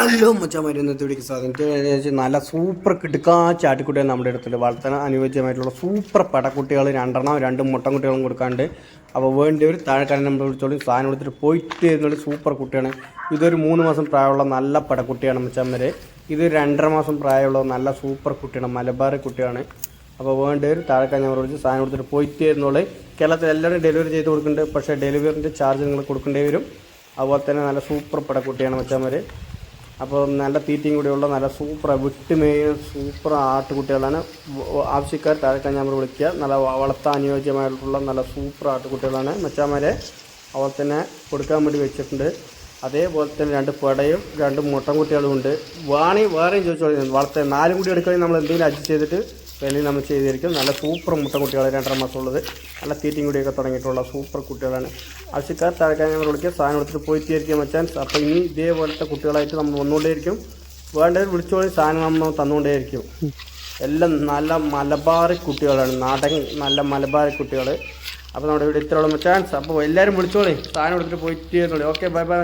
Hello മച്ചാമാരി ഇന്നത്തെ വീടിക്ക് സാധനം നല്ല സൂപ്പർ കിടുക്കാ ചാട്ടിക്കുട്ടികൾ നമ്മുടെ അടുത്തുണ്ട്. വളർത്താൻ അനുയോജ്യമായിട്ടുള്ള സൂപ്പർ പടക്കുട്ടികൾ രണ്ടെണ്ണം രണ്ടും മുട്ടൻകുട്ടികളും കൊടുക്കാണ്ട് അപ്പോൾ വേണ്ടി ഒരു താഴെക്കാരൻ നമ്മൾ വിളിച്ചോളും. സാധനം കൊടുത്തിട്ട് പോയിട്ട് എന്നുള്ള സൂപ്പർ കുട്ടിയാണ്. ഇതൊരു മൂന്ന് മാസം പ്രായമുള്ള നല്ല പടക്കുട്ടിയാണ് മുച്ചമ്മര് ഇത് രണ്ടര മാസം പ്രായമുള്ള നല്ല സൂപ്പർ കുട്ടിയാണ് മലബാർ കുട്ടിയാണ്. അപ്പോൾ വേണ്ടി ഒരു താഴെക്കാരൻ നമ്മൾ വിളിച്ച് സാധനം കൊടുത്തിട്ട് പോയിട്ട് എന്നുള്ളത് കേരളത്തിൽ എല്ലാവരും ഡെലിവറി ചെയ്ത് കൊടുക്കുന്നുണ്ട്. പക്ഷേ ഡെലിവറിന്റെ ചാർജ് നിങ്ങൾ കൊടുക്കേണ്ടി വരും. അതുപോലെ തന്നെ നല്ല സൂപ്പർ പടക്കുട്ടിയാണ് മച്ചാമാർ അപ്പോൾ നല്ല തീറ്റയും കൂടിയുള്ള നല്ല സൂപ്പർ വിട്ടുമേയ സൂപ്പർ ആട്ടുകുട്ടികളാണ്. കുട്ടികളാണ് ആവശ്യക്കാർ താഴെക്കാൻ ഞാൻ വിളിക്കുക. നല്ല വളർത്താൻ അനുയോജ്യമായിട്ടുള്ള നല്ല സൂപ്പർ ആട്ടുകുട്ടികളാണ്. മച്ചാമാരെ അവർ തന്നെ കൊടുക്കാൻ വേണ്ടി വെച്ചിട്ടുണ്ട്. അതേപോലെ തന്നെ രണ്ട് പടയും രണ്ട് മുട്ടൻകുട്ടികളും ഉണ്ട്. വാണി വേറെയും ചോദിച്ചോളൂ. വളർത്താൻ നാലും കൂടി എടുക്കുകയാണെങ്കിൽ നമ്മൾ എന്തെങ്കിലും അഡ്ജസ്റ്റ് ചെയ്തിട്ട് വെളിയിൽ നമ്മൾ ചെയ്തിരിക്കും. നല്ല സൂപ്പർ മുട്ടൻകുട്ടികൾ രണ്ടര മാസം ഉള്ളത് നല്ല തീറ്റിങ് കൂടിയൊക്കെ തുടങ്ങിയിട്ടുള്ള സൂപ്പർ കുട്ടികളാണ്. ആവശ്യക്കാർ താഴെ ഞങ്ങൾ വിളിക്കുക സാധനം എടുത്തിട്ട് പോയി തീർക്കുക മച്ചാൻ അപ്പോൾ ഇനി ഇതേപോലത്തെ കുട്ടികളായിട്ട് നമ്മൾ വന്നുകൊണ്ടേയിരിക്കും. വേണ്ടവർ വിളിച്ചോളി. സാധനം നമ്മൾ തന്നുകൊണ്ടേയിരിക്കും. എല്ലാം നല്ല മലബാറി കുട്ടികളാണ്. നാടൻ നല്ല മലബാറി കുട്ടികൾ അപ്പോൾ നമ്മുടെ ഇവിടെ ഇത്രയുള്ള ചാൻസ് അപ്പോൾ എല്ലാവരും വിളിച്ചോളി. സാധനം എടുത്തിട്ട് പോയിട്ട് ഓക്കെ ബൈ ബൈ.